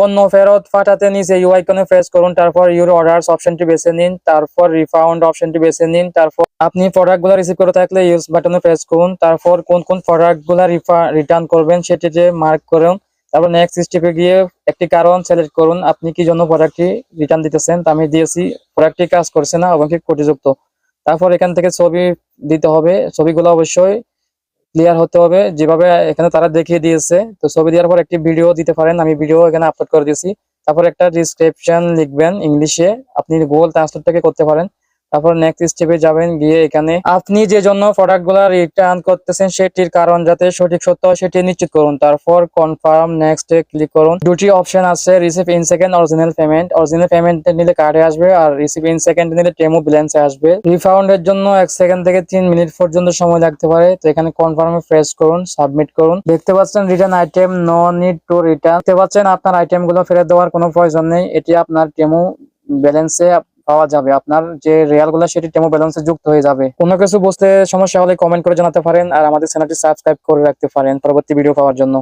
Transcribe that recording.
পণ্য ফেরত পাঠাতে নিচে ইউ আইকনে প্রেস করুন, তারপর ইউর অর্ডারস অপশনটি বেছে নিন, তারপর রিফাউন্ড অপশনটি বেছে নিন, তারপর আপনি প্রোডাক্টগুলো রিসিভ করে থাকলে ইউজ বাটনে প্রেস করুন, তারপর কোন কোন প্রোডাক্টগুলা রিটার্ন করবেন সেটিতে মার্ক করুন, তারপর নেক্সট স্টেপে গিয়ে একটি কারণ সিলেক্ট করুন, আপনি কি জন্য প্রোডাক্টটি রিটার্ন দিতেছেন তা আমি দিয়েছি প্রোডাক্টটি কাজ করছে না, এবং কি ক্ষতিযুক্ত। তারপর এখান থেকে ছবি দিতে হবে, ছবিগুলো অবশ্যই ক্লিয়ার হতে হবে। যেভাবে এখানে তারা দেখিয়ে দিয়েছে, তো ছবি দেওয়ার পর একটি ভিডিও দিতে পারেন, আমি ভিডিও এখানে আপলোড করে দিয়েছি। তারপর একটা ডিসক্রিপশন লিখবেন ইংলিশে আপনি গুগল ট্রান্সলেটটাকে করতে পারেন। তারপর নেক্সট স্টেপে যাবেন, গিয়ে এখানে আপনি যে জন্য প্রোডাক্টগুলা রিটার্ন করতেছেন সেটির কারণ যাতে সঠিক সত্য সেটি নিশ্চিত করুন। তারপর কনফার্ম নেক্সট এ ক্লিক করুন। দুটি অপশন আছে receive in second original payment original payment নিলে কার্ডে আসবে আর রিসিভ ইন সেকেন্ড নিলে টেমো ব্যালেন্সে আসবে। রিফাউন্ড এর জন্য এক সেকেন্ড থেকে তিন মিনিট পর্যন্ত সময় লাগতে পারে। তো এখানে কনফার্মে প্রেস করুন সাবমিট করুন। দেখতে পাচ্ছেন return item no need to return দেখতে পাচ্ছেন আপনার আইটেমগুলো ফেরত দেওয়ার কোনো প্রয়োজন নেই। এটি আপনার টেমো ব্যালেন্সে পাওয়া যাবে। আপনার যে রিয়ালগুলো সেটি টেমো ব্যালেন্সে যুক্ত হয়ে যাবে। কোনো কিছু বুঝতে সমস্যা হলে কমেন্ট করে জানাতে পারেন আর আমাদের চ্যানেলটি সাবস্ক্রাইব করে রাখতে পারেন। পরবর্তী ভিডিও পাওয়ার জন্য।